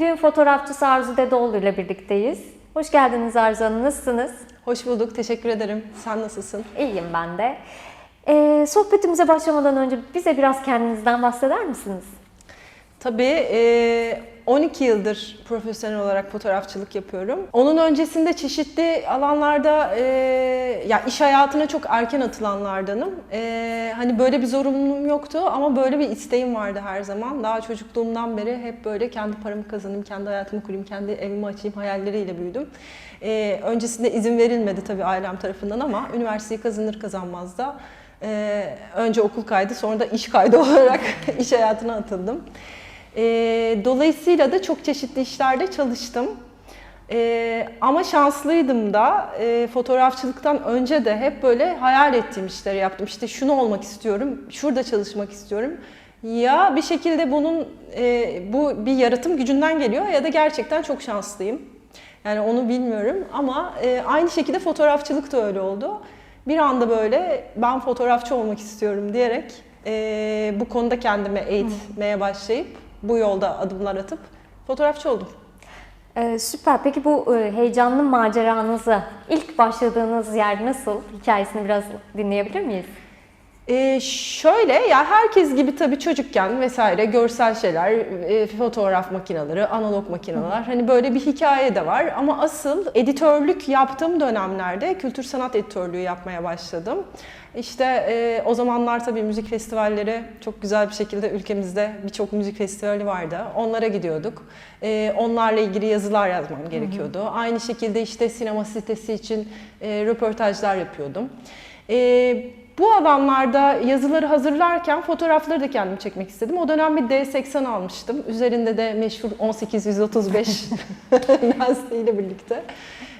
Düğün fotoğrafçısı Arzu Dedeoğlu ile birlikteyiz. Hoş geldiniz Arzu Hanım, nasılsınız? Hoş bulduk, teşekkür ederim. Sen nasılsın? İyiyim ben de. Ee, sohbetimize başlamadan önce bize biraz kendinizden bahseder misiniz? Tabii e, 12 yıldır profesyonel olarak fotoğrafçılık yapıyorum. Onun öncesinde çeşitli alanlarda ya iş hayatına çok erken atılanlardanım. Hani böyle bir zorunluluğum yoktu ama böyle bir isteğim vardı her zaman. Daha çocukluğumdan beri hep böyle kendi paramı kazanayım, kendi hayatımı kurayım, kendi evimi açayım hayalleriyle büyüdüm. Öncesinde izin verilmedi tabii ailem tarafından ama üniversiteyi kazanır kazanmaz da e, önce okul kaydı sonra da iş kaydı olarak iş hayatına atıldım. E, dolayısıyla da çok çeşitli işlerde çalıştım. E, ama şanslıydım da e, fotoğrafçılıktan önce de hep böyle hayal ettiğim işleri yaptım. İşte şunu olmak istiyorum, şurada çalışmak istiyorum. Ya bir şekilde bunun e, bu bir yaratım gücünden geliyor ya da gerçekten çok şanslıyım. Yani onu bilmiyorum ama e, aynı şekilde fotoğrafçılık da öyle oldu. Bir anda böyle ben fotoğrafçı olmak istiyorum diyerek e, bu konuda kendime eğitmeye başlayıp bu yolda adımlar atıp fotoğrafçı oldum. Ee, süper. Peki bu e, heyecanlı maceranızı ilk başladığınız yer nasıl? Hikayesini biraz dinleyebilir miyiz? Ee, şöyle ya herkes gibi tabii çocukken vesaire görsel şeyler, e, fotoğraf makineleri, analog makineler hani böyle bir hikaye de var ama asıl editörlük yaptığım dönemlerde kültür sanat editörlüğü yapmaya başladım. İşte e, o zamanlar tabii müzik festivalleri çok güzel bir şekilde ülkemizde birçok müzik festivali vardı. Onlara gidiyorduk. E, onlarla ilgili yazılar yazmam gerekiyordu. Aynı şekilde işte sinema sitesi için e, röportajlar yapıyordum. E, bu alanlarda yazıları hazırlarken fotoğrafları da kendim çekmek istedim. O dönem bir D80 almıştım. Üzerinde de meşhur 1835 lastiğiyle birlikte.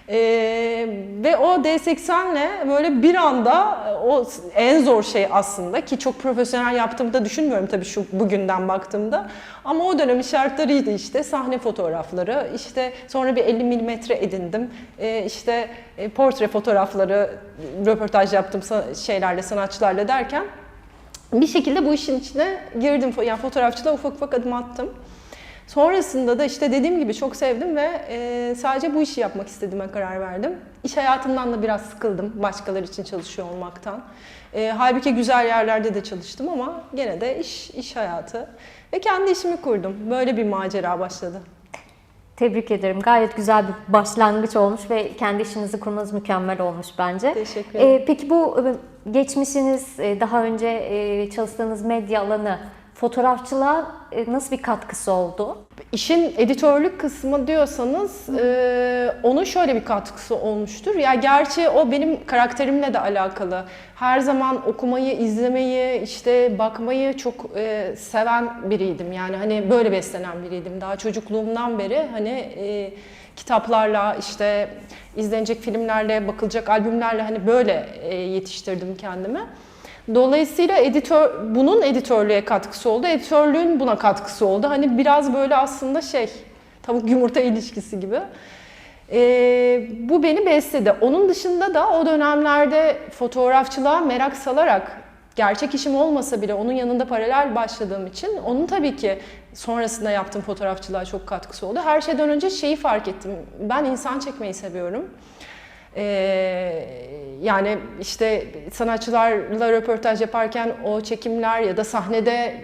Ee, ve o D80'le böyle bir anda o en zor şey aslında ki çok profesyonel yaptığımı da düşünmüyorum tabii şu bugünden baktığımda. Ama o dönemin şartlarıydı işte sahne fotoğrafları, işte sonra bir 50 milimetre edindim. Ee, işte e, portre fotoğrafları, röportaj yaptım şeylerle, sanatçılarla derken bir şekilde bu işin içine girdim. Yani fotoğrafçılığa ufak ufak adım attım. Sonrasında da işte dediğim gibi çok sevdim ve e, sadece bu işi yapmak istediğime karar verdim. İş hayatından da biraz sıkıldım başkaları için çalışıyor olmaktan. E, halbuki güzel yerlerde de çalıştım ama gene de iş iş hayatı ve kendi işimi kurdum. Böyle bir macera başladı. Tebrik ederim. Gayet güzel bir başlangıç olmuş ve kendi işinizi kurmanız mükemmel olmuş bence. Teşekkür ederim. Ee, peki bu e, geçmişiniz, e, daha önce e, çalıştığınız medya alanı fotoğrafçılığa e, nasıl bir katkısı oldu? İşin editörlük kısmı diyorsanız e, onun şöyle bir katkısı olmuştur. Ya gerçi o benim karakterimle de alakalı. Her zaman okumayı, izlemeyi, işte bakmayı çok e, seven biriydim. Yani hani böyle beslenen biriydim. Daha çocukluğumdan beri hani e, kitaplarla işte izlenecek filmlerle, bakılacak albümlerle hani böyle e, yetiştirdim kendimi. Dolayısıyla editör bunun editörlüğe katkısı oldu. Editörlüğün buna katkısı oldu. Hani biraz böyle aslında şey tavuk yumurta ilişkisi gibi. Ee, bu beni besledi. Onun dışında da o dönemlerde fotoğrafçılığa merak salarak gerçek işim olmasa bile onun yanında paralel başladığım için onun tabii ki sonrasında yaptığım fotoğrafçılığa çok katkısı oldu. Her şeyden önce şeyi fark ettim. Ben insan çekmeyi seviyorum. Ee, yani işte sanatçılarla röportaj yaparken o çekimler ya da sahnede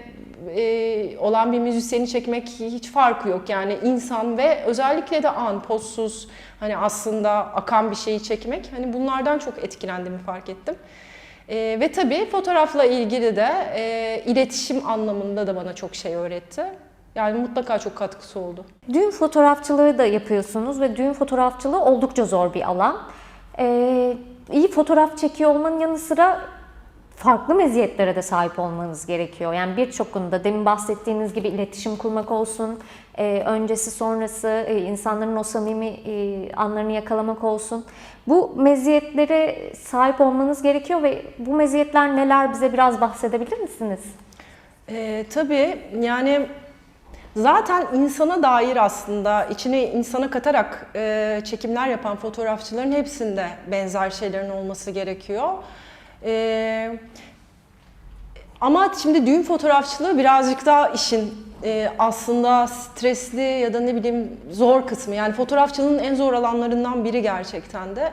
e, olan bir müzisyeni çekmek hiç farkı yok. Yani insan ve özellikle de an, pozsuz, hani aslında akan bir şeyi çekmek. Hani bunlardan çok etkilendiğimi fark ettim. Ee, ve tabii fotoğrafla ilgili de e, iletişim anlamında da bana çok şey öğretti. Yani mutlaka çok katkısı oldu. Düğün fotoğrafçılığı da yapıyorsunuz ve düğün fotoğrafçılığı oldukça zor bir alan. Ee, iyi fotoğraf çekiyor olmanın yanı sıra farklı meziyetlere de sahip olmanız gerekiyor. Yani birçokunda demin bahsettiğiniz gibi iletişim kurmak olsun, e, öncesi sonrası e, insanların o samimi e, anlarını yakalamak olsun. Bu meziyetlere sahip olmanız gerekiyor ve bu meziyetler neler bize biraz bahsedebilir misiniz? Ee, tabii yani zaten insana dair aslında içine insana katarak e, çekimler yapan fotoğrafçıların hepsinde benzer şeylerin olması gerekiyor. Ee, Ama şimdi düğün fotoğrafçılığı birazcık daha işin e, aslında stresli ya da ne bileyim zor kısmı. Yani fotoğrafçılığın en zor alanlarından biri gerçekten de.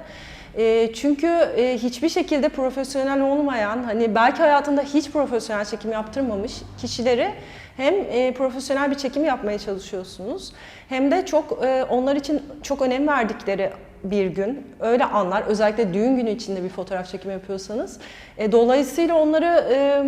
E, çünkü e, hiçbir şekilde profesyonel olmayan, hani belki hayatında hiç profesyonel çekim yaptırmamış kişileri hem e, profesyonel bir çekim yapmaya çalışıyorsunuz hem de çok e, onlar için çok önem verdikleri bir gün. Öyle anlar. Özellikle düğün günü içinde bir fotoğraf çekimi yapıyorsanız. E, dolayısıyla onları e,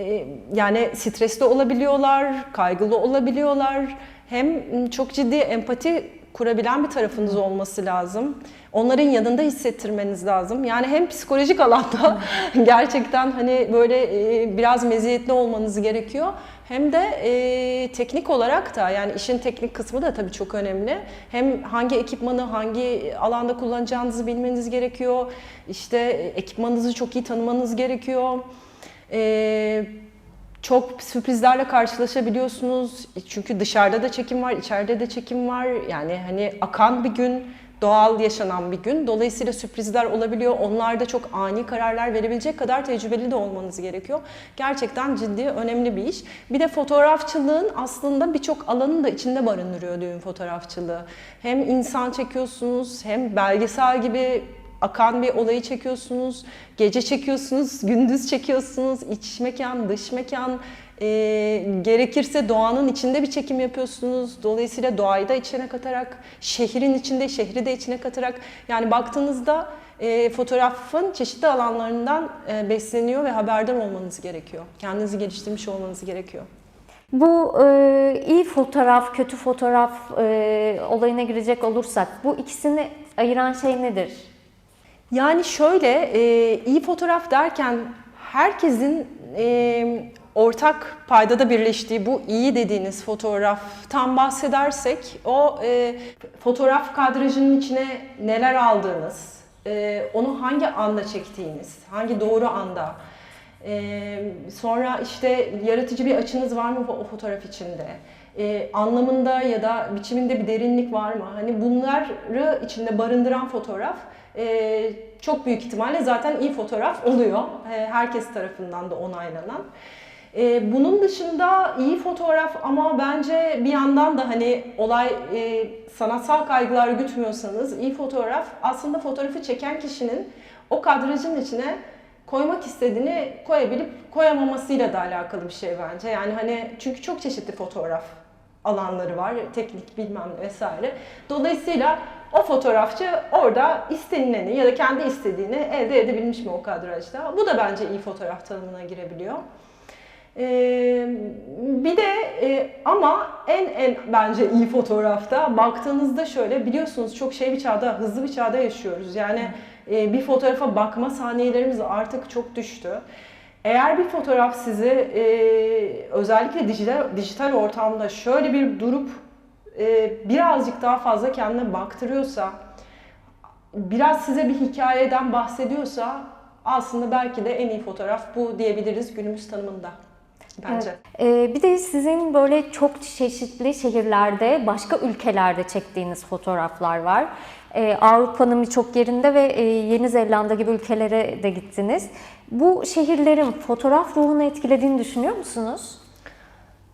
e, yani stresli olabiliyorlar, kaygılı olabiliyorlar. Hem çok ciddi empati kurabilen bir tarafınız olması lazım. Onların yanında hissettirmeniz lazım. Yani hem psikolojik alanda gerçekten hani böyle e, biraz meziyetli olmanız gerekiyor. Hem de e, teknik olarak da yani işin teknik kısmı da tabii çok önemli. Hem hangi ekipmanı hangi alanda kullanacağınızı bilmeniz gerekiyor. İşte ekipmanınızı çok iyi tanımanız gerekiyor. E, çok sürprizlerle karşılaşabiliyorsunuz. Çünkü dışarıda da çekim var, içeride de çekim var. Yani hani akan bir gün, doğal yaşanan bir gün. Dolayısıyla sürprizler olabiliyor. Onlar da çok ani kararlar verebilecek kadar tecrübeli de olmanız gerekiyor. Gerçekten ciddi, önemli bir iş. Bir de fotoğrafçılığın aslında birçok alanını da içinde barındırıyor düğün fotoğrafçılığı. Hem insan çekiyorsunuz, hem belgesel gibi akan bir olayı çekiyorsunuz, gece çekiyorsunuz, gündüz çekiyorsunuz, iç mekan, dış mekan, e, gerekirse doğanın içinde bir çekim yapıyorsunuz. Dolayısıyla doğayı da içine katarak, şehrin içinde şehri de içine katarak, yani baktığınızda e, fotoğrafın çeşitli alanlarından e, besleniyor ve haberdar olmanız gerekiyor. Kendinizi geliştirmiş olmanız gerekiyor. Bu e, iyi fotoğraf, kötü fotoğraf e, olayına girecek olursak bu ikisini ayıran şey nedir? Yani şöyle, e, iyi fotoğraf derken herkesin e, ortak paydada birleştiği bu iyi dediğiniz fotoğraftan bahsedersek, o e, fotoğraf kadrajının içine neler aldığınız, e, onu hangi anda çektiğiniz, hangi doğru anda, e, sonra işte yaratıcı bir açınız var mı o fotoğraf içinde? e, anlamında ya da biçiminde bir derinlik var mı? Hani bunları içinde barındıran fotoğraf e, çok büyük ihtimalle zaten iyi fotoğraf oluyor. E, herkes tarafından da onaylanan. E, bunun dışında iyi fotoğraf ama bence bir yandan da hani olay e, sanatsal kaygılar gütmüyorsanız iyi fotoğraf aslında fotoğrafı çeken kişinin o kadrajın içine koymak istediğini koyabilip koyamamasıyla da alakalı bir şey bence. Yani hani çünkü çok çeşitli fotoğraf alanları var, teknik bilmem ne vesaire. Dolayısıyla o fotoğrafçı orada istenileni ya da kendi istediğini elde edebilmiş mi o kadrajda? Bu da bence iyi fotoğraf tanımına girebiliyor. Ee, bir de e, ama en en bence iyi fotoğrafta baktığınızda şöyle biliyorsunuz çok şey bir çağda, hızlı bir çağda yaşıyoruz. Yani e, bir fotoğrafa bakma saniyelerimiz artık çok düştü. Eğer bir fotoğraf sizi e, özellikle dijital, dijital ortamda şöyle bir durup e, birazcık daha fazla kendine baktırıyorsa, biraz size bir hikayeden bahsediyorsa aslında belki de en iyi fotoğraf bu diyebiliriz günümüz tanımında bence. Ee, bir de sizin böyle çok çeşitli şehirlerde, başka ülkelerde çektiğiniz fotoğraflar var. Ee, Avrupa'nın birçok yerinde ve e, Yeni Zelanda gibi ülkelere de gittiniz. Bu şehirlerin fotoğraf ruhunu etkilediğini düşünüyor musunuz?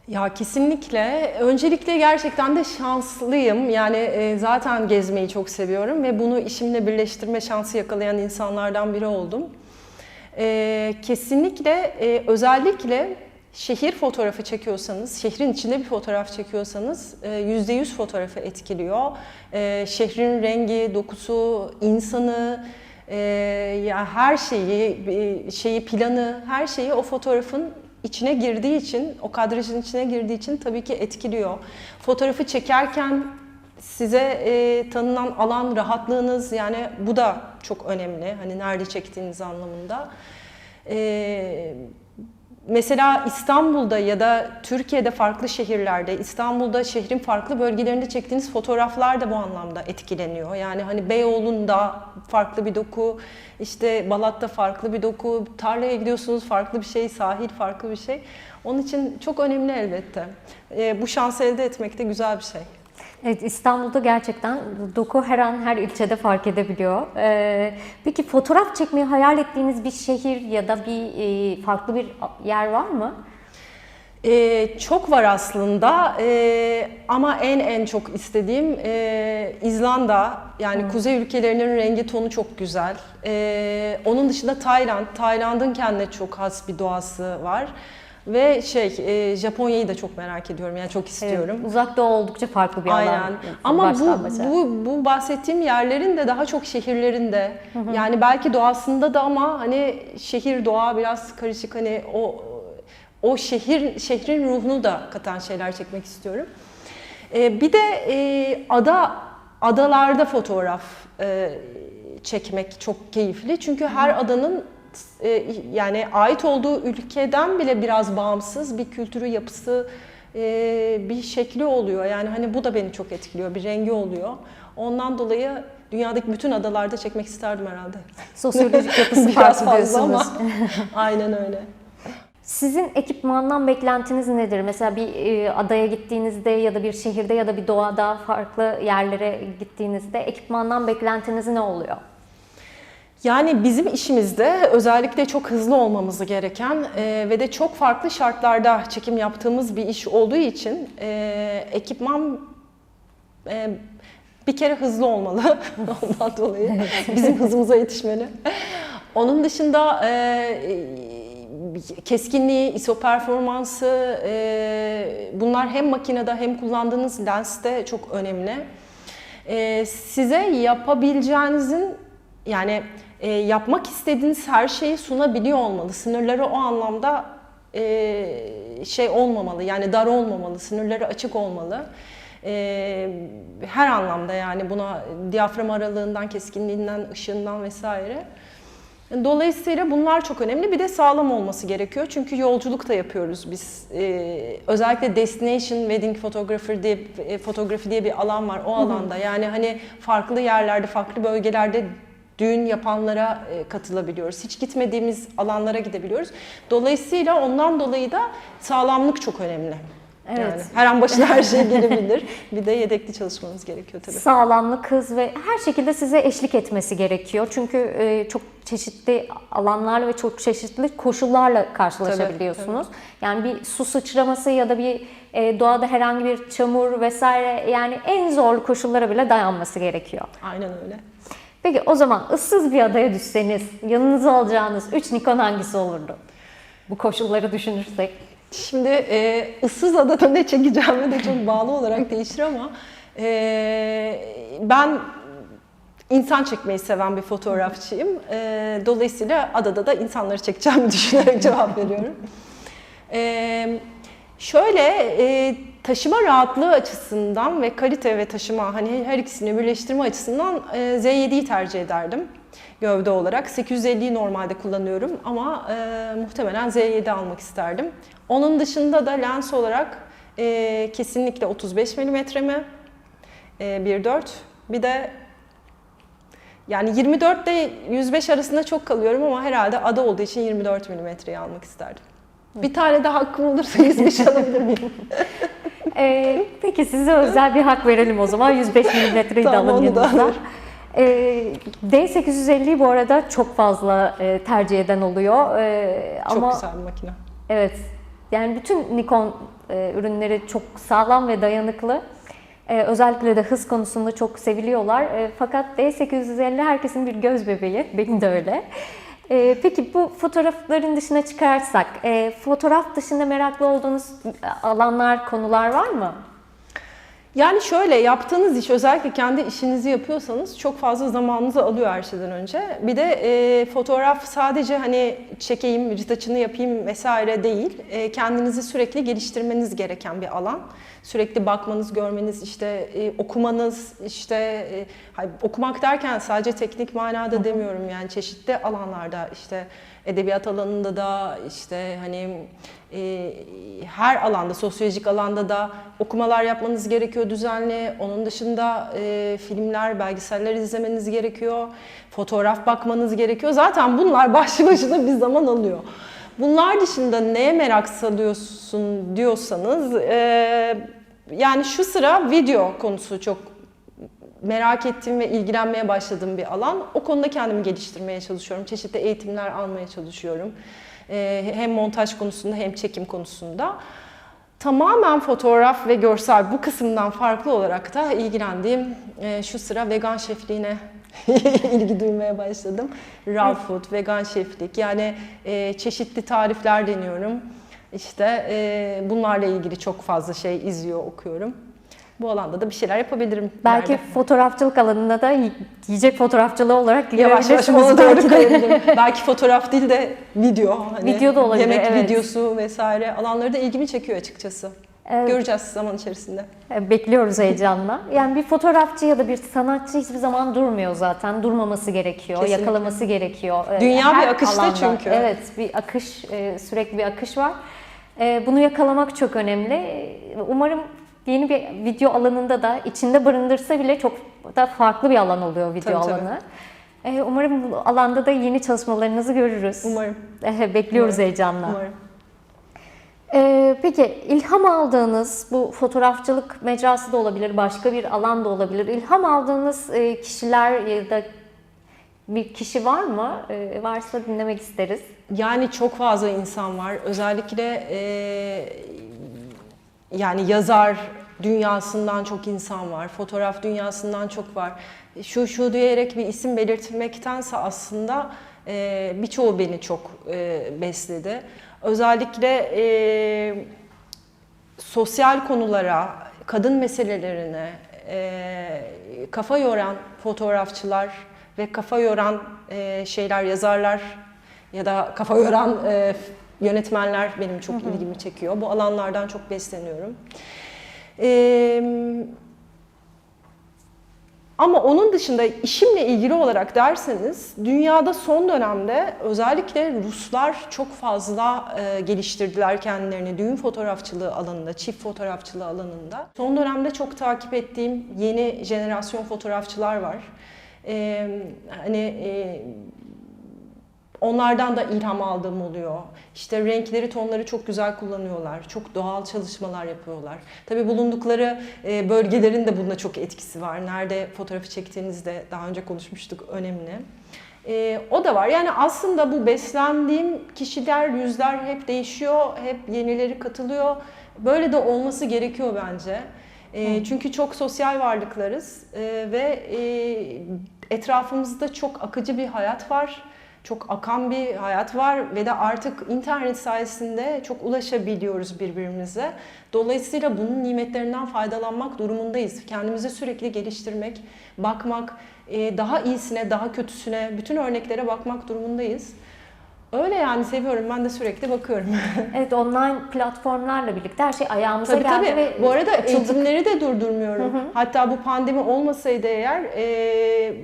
Ya kesinlikle. Öncelikle gerçekten de şanslıyım. Yani e, zaten gezmeyi çok seviyorum ve bunu işimle birleştirme şansı yakalayan insanlardan biri oldum. E, kesinlikle e, özellikle şehir fotoğrafı çekiyorsanız, şehrin içinde bir fotoğraf çekiyorsanız e, %100 fotoğrafı etkiliyor. Şehrin rengi, dokusu, insanı, ya her şeyi, şeyi planı, her şeyi o fotoğrafın içine girdiği için, o kadrajın içine girdiği için tabii ki etkiliyor. Fotoğrafı çekerken size e, tanınan alan, rahatlığınız yani bu da çok önemli. Hani nerede çektiğiniz anlamında. E, mesela İstanbul'da ya da Türkiye'de farklı şehirlerde, İstanbul'da şehrin farklı bölgelerinde çektiğiniz fotoğraflar da bu anlamda etkileniyor. Yani hani Beyoğlu'nda farklı bir doku, işte Balat'ta farklı bir doku, tarlaya gidiyorsunuz farklı bir şey, sahil farklı bir şey. Onun için çok önemli elbette. E, bu şansı elde etmek de güzel bir şey. Evet, İstanbul'da gerçekten doku her an her ilçede fark edebiliyor. Ee, peki fotoğraf çekmeyi hayal ettiğiniz bir şehir ya da bir e, farklı bir yer var mı? Ee, çok var aslında Ee, ama en en çok istediğim e, İzlanda yani kuzey ülkelerinin rengi tonu çok güzel. Ee, onun dışında Tayland, Tayland'ın kendine çok has bir doğası var ve şey e, Japonya'yı da çok merak ediyorum yani çok istiyorum. Evet, uzak doğu oldukça farklı bir alan. Aynen. Ama bu, başa. bu bu bahsettiğim yerlerin de daha çok şehirlerinde. Yani belki doğasında da ama hani şehir doğa biraz karışık hani o o şehir şehrin ruhunu da katan şeyler çekmek istiyorum. Ee, bir de e, ada adalarda fotoğraf e, çekmek çok keyifli. Çünkü her adanın e, yani ait olduğu ülkeden bile biraz bağımsız bir kültürü, yapısı, e, bir şekli oluyor. Yani hani bu da beni çok etkiliyor. Bir rengi oluyor. Ondan dolayı dünyadaki bütün adalarda çekmek isterdim herhalde. Sosyolojik yapısı Biraz fazla ama aynen öyle. Sizin ekipmandan beklentiniz nedir? Mesela bir e, adaya gittiğinizde ya da bir şehirde ya da bir doğada farklı yerlere gittiğinizde ekipmandan beklentiniz ne oluyor? Yani bizim işimizde özellikle çok hızlı olmamız gereken e, ve de çok farklı şartlarda çekim yaptığımız bir iş olduğu için e, ekipman e, bir kere hızlı olmalı ondan dolayı bizim hızımıza yetişmeli. Onun dışında e, keskinliği, ISO performansı e, bunlar hem makinede hem kullandığınız lenste çok önemli. E, size yapabileceğinizin yani e, yapmak istediğiniz her şeyi sunabiliyor olmalı. Sınırları o anlamda e, şey olmamalı yani dar olmamalı, sınırları açık olmalı. E, her anlamda yani buna diyafram aralığından, keskinliğinden, ışığından vesaire. Dolayısıyla bunlar çok önemli. Bir de sağlam olması gerekiyor. Çünkü yolculuk da yapıyoruz biz. Ee, özellikle destination wedding photographer diye e, fotoğrafı diye bir alan var o alanda. Yani hani farklı yerlerde, farklı bölgelerde düğün yapanlara e, katılabiliyoruz. Hiç gitmediğimiz alanlara gidebiliyoruz. Dolayısıyla ondan dolayı da sağlamlık çok önemli. Evet. Yani her an başına her şey gelebilir. Bir de yedekli çalışmanız gerekiyor tabii. Sağlamlık, hız ve her şekilde size eşlik etmesi gerekiyor. Çünkü e, çok çeşitli alanlarla ve çok çeşitli koşullarla karşılaşabiliyorsunuz. Yani bir su sıçraması ya da bir e, doğada herhangi bir çamur vesaire yani en zorlu koşullara bile dayanması gerekiyor. Aynen öyle. Peki o zaman ıssız bir adaya düşseniz yanınıza alacağınız 3 Nikon hangisi olurdu? Bu koşulları düşünürsek. Şimdi e, ıssız adada ne çekeceğime de çok bağlı olarak değişir ama e, ben insan çekmeyi seven bir fotoğrafçıyım. E, dolayısıyla adada da insanları çekeceğimi düşünerek cevap veriyorum. E, şöyle e, taşıma rahatlığı açısından ve kalite ve taşıma hani her ikisini birleştirme açısından e, Z7'yi tercih ederdim gövde olarak. 850'yi normalde kullanıyorum ama e, muhtemelen Z7 almak isterdim. Onun dışında da lens olarak e, kesinlikle 35 mm mi? E, 1.4 bir de yani 24 ile 105 arasında çok kalıyorum ama herhalde ada olduğu için 24 milimetreyi almak isterdim. Bir tane de hakkım olursa 105 alabilir miyim? Ee, peki size özel bir hak verelim o zaman. 105 milimetreyi de Tamam, alın onu da yanınıza. alırım. Ee, D850'yi bu arada çok fazla e, tercih eden oluyor. Ee, Çok ama güzel bir makine. evet yani bütün Nikon e, ürünleri çok sağlam ve dayanıklı. Ee, özellikle de hız konusunda çok seviliyorlar. Ee, fakat D850 herkesin bir göz bebeği. Benim de öyle. Ee, peki bu fotoğrafların dışına çıkarsak, e, fotoğraf dışında meraklı olduğunuz alanlar, konular var mı? Yani şöyle yaptığınız iş özellikle kendi işinizi yapıyorsanız çok fazla zamanınızı alıyor her şeyden önce. Bir de e, fotoğraf sadece hani çekeyim, retouch'ını yapayım vesaire değil. E, kendinizi sürekli geliştirmeniz gereken bir alan. Sürekli bakmanız, görmeniz, işte e, okumanız, işte e, okumak derken sadece teknik manada demiyorum yani çeşitli alanlarda işte edebiyat alanında da işte hani e, her alanda, sosyolojik alanda da okumalar yapmanız gerekiyor düzenli. Onun dışında e, filmler, belgeseller izlemeniz gerekiyor. Fotoğraf bakmanız gerekiyor. Zaten bunlar başlı başına bir zaman alıyor. Bunlar dışında neye merak salıyorsun diyorsanız e, yani şu sıra video konusu çok merak ettiğim ve ilgilenmeye başladığım bir alan. O konuda kendimi geliştirmeye çalışıyorum. Çeşitli eğitimler almaya çalışıyorum. Ee, hem montaj konusunda hem çekim konusunda. Tamamen fotoğraf ve görsel bu kısımdan farklı olarak da ilgilendiğim e, şu sıra vegan şefliğine ilgi duymaya başladım. Raw food, vegan şeflik yani e, çeşitli tarifler deniyorum. İşte e, bunlarla ilgili çok fazla şey izliyor, okuyorum. Bu alanda da bir şeyler yapabilirim. Belki ileride. fotoğrafçılık alanında da yiyecek fotoğrafçılığı olarak Yavaş yavaş ona doğru kayabilirim. Belki fotoğraf değil de video. Hani Video da olabilir, Yemek evet. videosu vesaire alanları da ilgimi çekiyor açıkçası. Evet. Göreceğiz zaman içerisinde. E, Bekliyoruz heyecanla. Yani bir fotoğrafçı ya da bir sanatçı hiçbir zaman durmuyor zaten. Durmaması gerekiyor, Kesinlikle. yakalaması gerekiyor. E, Dünya bir her akışta alanda. çünkü. Evet, bir akış, e, sürekli bir akış var. Bunu yakalamak çok önemli. Umarım yeni bir video alanında da içinde barındırsa bile çok da farklı bir alan oluyor video Tabii, tabii. alanı. E, Umarım bu alanda da yeni çalışmalarınızı görürüz. Umarım. E, Bekliyoruz Umarım. heyecanla. Umarım. Ee, peki ilham aldığınız bu fotoğrafçılık mecrası da olabilir, başka bir alan da olabilir. İlham aldığınız e, kişiler ya da bir kişi var mı? Ee, varsa dinlemek isteriz. Yani çok fazla insan var. Özellikle e, yani yazar dünyasından çok insan var. Fotoğraf dünyasından çok var. Şu şu diyerek bir isim belirtmektense aslında e, birçoğu beni çok e, besledi. Özellikle e, sosyal konulara, kadın meselelerine e, kafa yoran fotoğrafçılar ve kafa yoran e, şeyler, yazarlar ya da kafa yoran e, yönetmenler benim çok ilgimi çekiyor. Bu alanlardan çok besleniyorum. Ama onun dışında işimle ilgili olarak derseniz dünyada son dönemde özellikle Ruslar çok fazla e, geliştirdiler kendilerini düğün fotoğrafçılığı alanında, çift fotoğrafçılığı alanında. Son dönemde çok takip ettiğim yeni jenerasyon fotoğrafçılar var. E, hani e, Onlardan da ilham aldığım oluyor. İşte renkleri, tonları çok güzel kullanıyorlar. Çok doğal çalışmalar yapıyorlar. Tabii bulundukları e, bölgelerin de bunda çok etkisi var. Nerede fotoğrafı çektiğinizde daha önce konuşmuştuk önemli. E, o da var. Yani aslında bu beslendiğim kişiler, yüzler hep değişiyor. Hep yenileri katılıyor. Böyle de olması gerekiyor bence. E, çünkü çok sosyal varlıklarız e, ve e, etrafımızda çok akıcı bir hayat var çok akan bir hayat var ve de artık internet sayesinde çok ulaşabiliyoruz birbirimize. Dolayısıyla bunun nimetlerinden faydalanmak durumundayız. Kendimizi sürekli geliştirmek, bakmak, e, daha iyisine, daha kötüsüne, bütün örneklere bakmak durumundayız. Öyle yani seviyorum. Ben de sürekli bakıyorum. Evet online platformlarla birlikte her şey ayağımıza tabii geldi tabii. ve Bu arada açıldık. eğitimleri de durdurmuyorum. Hatta bu pandemi olmasaydı eğer e,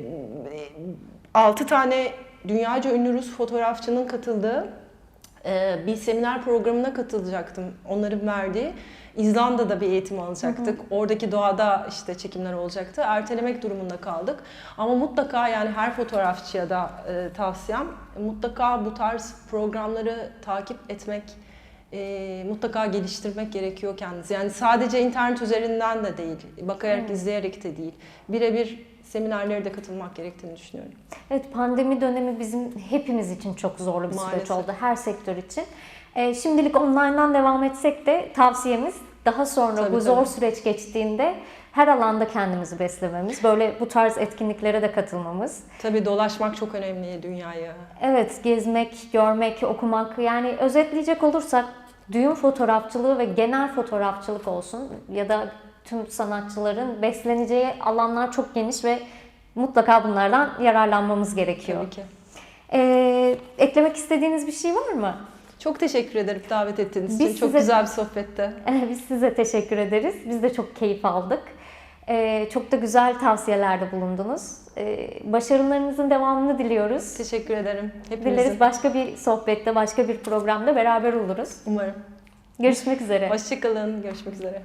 6 tane dünyaca ünlü Rus fotoğrafçının katıldığı e, bir seminer programına katılacaktım. Onların verdiği. İzlanda'da bir eğitim alacaktık. Oradaki doğada işte çekimler olacaktı. Ertelemek durumunda kaldık. Ama mutlaka yani her fotoğrafçıya da e, tavsiyem mutlaka bu tarz programları takip etmek, e, mutlaka geliştirmek gerekiyor kendinizi. Yani sadece internet üzerinden de değil, bakarak, izleyerek de değil. Birebir seminerlere de katılmak gerektiğini düşünüyorum. Evet pandemi dönemi bizim hepimiz için çok zorlu bir süreç Maalesef. oldu her sektör için. Ee, şimdilik online'dan devam etsek de tavsiyemiz daha sonra Tabii, bu zor tabii. süreç geçtiğinde her alanda kendimizi beslememiz, böyle bu tarz etkinliklere de katılmamız. Tabii dolaşmak çok önemli dünyayı. Evet, gezmek, görmek, okumak yani özetleyecek olursak düğün fotoğrafçılığı ve genel fotoğrafçılık olsun ya da tüm sanatçıların besleneceği alanlar çok geniş ve mutlaka bunlardan yararlanmamız gerekiyor. Tabii ki. Ee, eklemek istediğiniz bir şey var mı? Çok teşekkür ederim davet ettiğiniz Biz için. Çok size- güzel bir sohbette. Biz size teşekkür ederiz. Biz de çok keyif aldık. Ee, çok da güzel tavsiyelerde bulundunuz. Ee, başarılarınızın devamını diliyoruz. Teşekkür ederim. Hepinizin. Dileriz başka bir sohbette, başka bir programda beraber oluruz. Umarım. Görüşmek üzere. Hoşçakalın. Görüşmek üzere.